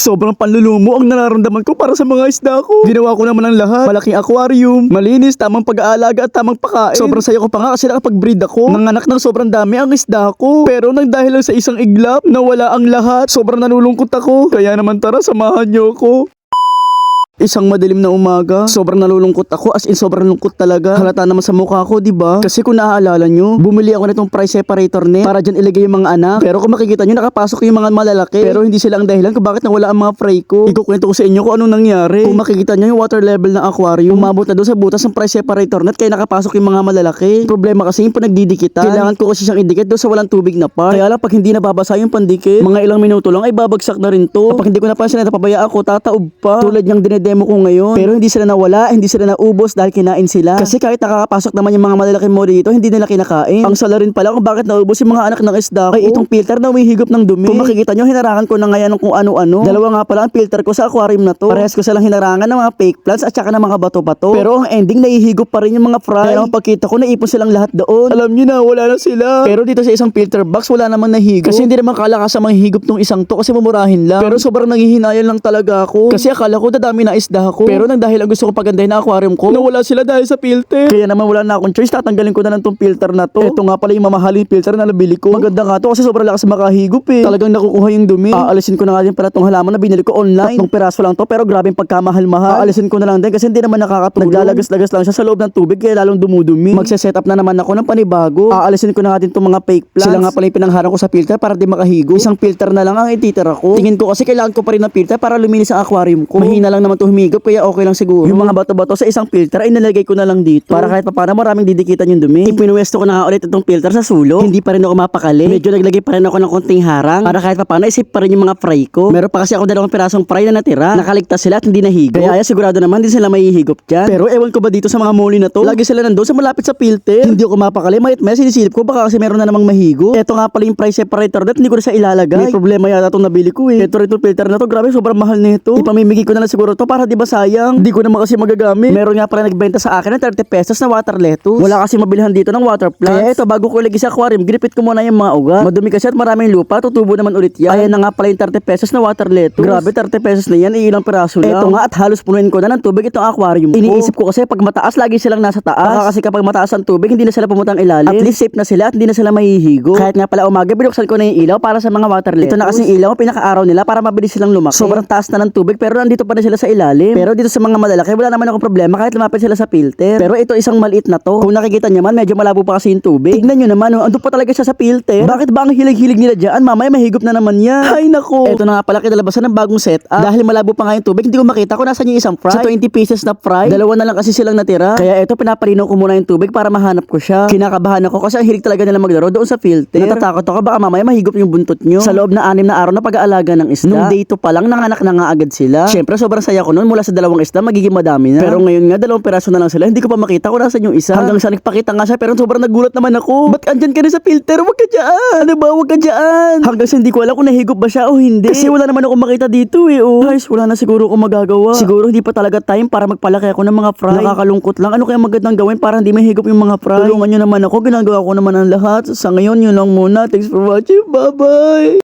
Sobrang panlulumo ang nararamdaman ko para sa mga isda ko. Ginawa ko naman ang lahat. Malaking aquarium, malinis, tamang pag-aalaga at tamang pagkain. Sobrang saya ko pa nga kasi nakapag-breed ako. Nanganak ng sobrang dami ang isda ko. Pero nang dahil lang sa isang iglap, nawala ang lahat. Sobrang nalulungkot ako. Kaya naman tara, samahan niyo ako. Isang madilim na umaga, sobrang nalulungkot ako as in sobrang lungkot talaga. Halata naman sa mukha ko, di ba? Kasi kung naaalala nyo, bumili ako nitong price separator net para dyan ilagay yung mga anak. Pero kung makikita nyo, nakapasok yung mga malalaki. Pero hindi sila ang dahilan kung bakit nawala ang mga fry ko. Ikukwento ko sa inyo kung anong nangyari. Kung makikita nyo yung water level ng aquarium, umabot na doon sa butas ng price separator net kaya nakapasok yung mga malalaki. Problema kasi yung panagdidikitan. Kailangan ko kasi siyang idikit doon sa walang tubig na part. Kaya lang pag hindi nababasa yung pandikit, mga ilang minuto lang ay babagsak na rin to. Kapag hindi ko napansin na napabaya ako, tataob pa. Tulad niyang dinedemo ko ngayon. Pero hindi sila nawala, hindi sila naubos dahil kinain sila. Kasi kahit nakakapasok naman yung mga malalaking mo dito, hindi nila kinakain. Ang sala rin pala kung bakit naubos yung mga anak ng isda ko. Ay itong filter na umihigop ng dumi. Kung makikita nyo, hinarangan ko na ngayon kung ano-ano. Dalawa nga pala ang filter ko sa aquarium na to. Parehas ko silang hinarangan ng mga fake plants at saka ng mga bato-bato. Pero ang ending, nahihigop pa rin yung mga fry. Pero ang pagkita ko, naipon silang lahat doon. Alam nyo na, wala na sila. Pero dito sa isang filter box, wala naman nahigop. Kasi hindi naman kalakas sa mahihigop ng isang to kasi mamurahin lang. Pero sobrang nanghihinayan lang talaga ako. Kasi akala ko dadami na isda ko. Pero nang dahil ang gusto ko pagandahin na aquarium ko, nawala sila dahil sa filter. Kaya naman wala na akong choice, tatanggalin ko na lang tong filter na to. Ito nga pala yung mamahaling filter na nabili ko. Maganda nga to kasi sobrang lakas makahigop eh. Talagang nakukuha yung dumi. Aalisin ko na nga din pala tong halaman na binili ko online. Tatlong piraso lang to pero grabe yung pagkamahal-mahal. Aalisin ko na lang din kasi hindi naman nakakatulong. Naglalagas-lagas lang siya sa loob ng tubig kaya lalong dumudumi. Magse-set up na naman ako ng panibago. Aalisin ko na nga din tong mga fake plants. Sila nga pala yung pinangharang ko sa filter para di makahigo. Isang filter na lang ang ititira ko. Tingin ko kasi kailangan ko pa rin ng filter para luminis ang aquarium ko. Mahina lang naman to humigop kaya okay lang siguro. Yung mga bato-bato sa isang filter ay nilagay ko na lang dito. Para kahit papaano maraming didikitan yung dumi. Ipinuwesto ko na nga ulit itong filter sa sulo. Hindi pa rin ako mapakali. Medyo naglagay pa rin ako ng konting harang. Para kahit papaano isip pa rin yung mga fry ko. Meron pa kasi ako dalawang pirasong fry na natira. Nakaligtas sila at hindi nahigop. Kaya ay sigurado naman din sila mahihigop dyan. Pero ewan ko ba dito sa mga muli na to? Lagi sila nandoon sa malapit sa filter. Hindi ako mapakali. Mayat may sinisilip ko baka kasi meron na namang mahigo. Ito nga pala yung price separator net. Hindi ko na siya ilalagay. May problema yata itong nabili ko eh. Ito rin filter na to. Grabe sobrang mahal nito. Ipamimigay ko na lang siguro to para di ba sayang. Hindi ko naman kasi magagamit. Meron nga pala nagbenta sa akin ng 30 pesos na water lettuce. Wala kasi mabilhan dito ng water plants. Kaya ito bago ko ilagay sa aquarium, ginipit ko muna yung mga ugat. Madumi kasi at maraming lupa, tutubo naman ulit yan. Ayan na nga pala yung 30 pesos na water lettuce. Grabe 30 pesos na yan, ilang piraso lang. Ito nga at halos punuin ko na ng tubig itong aquarium ko. Iniisip ko kasi pag mataas lagi silang nasa taas. Baka kasi kapag mataas ang tubig, hindi na sila pumutang ilalim. At least safe na sila at hindi na sila mahihigo. Kahit nga pala umaga, binuksan ko na yung ilaw para sa mga water lettuce. Ito na kasi ilaw, pinaka-araw nila para mabilis silang lumaki. Sobrang taas na ng tubig pero nandito pa rin sila sa ilalim. Pero dito sa mga malalaki, wala naman akong problema kahit lumapit sila sa filter. Pero ito isang maliit na to. Kung nakikita niyo man, medyo malabo pa kasi yung tubig. Tignan niyo naman, oh, ando pa talaga siya sa filter. Bakit ba ang hilig-hilig nila dyan? Mamaya mahigop na naman yan. Ay nako. Ito na nga pala kinalabasan ng bagong set. Dahil malabo pa nga yung tubig, hindi ko makita kung nasan yung isang fry. Sa 20 pieces na fry, dalawa na lang kasi silang natira. Kaya ito, pinapalinaw ko muna yung tubig para mahanap ko siya. Kinakabahan ako kasi ang hilig talaga nila maglaro doon sa filter. Natatakot ako baka mamaya mahigop yung buntot nyo. Sa loob na anim na araw na pag-aalaga ng isda. Nung day 2 pa lang, nanganak na nga agad sila. Siyempre, sobrang saya ko noon mula sa dalawang isda, magiging madami na. Pero ngayon nga, dalawang peraso na lang sila. Hindi ko pa makita kung nasan yung isa. Hanggang sa nagpakita nga siya, pero sobrang nagulat naman ako. Ba't andyan ka rin sa filter? Huwag ka dyan. Ano ba? Huwag ka dyan. Hanggang sa hindi ko alam kung nahigop ba siya o hindi. Kasi wala naman ako makita dito eh. Oh. Guys, wala na siguro akong magagawa. Siguro hindi pa talaga time para magpalaki ako ng mga fry. Nakakalungkot lang. Ano kaya magandang gawin para hindi mahigop yung mga fry? Tulungan nyo naman ako. Ginagawa ko naman ang lahat. Sa ngayon, yun lang muna. Thanks for watching. Bye-bye.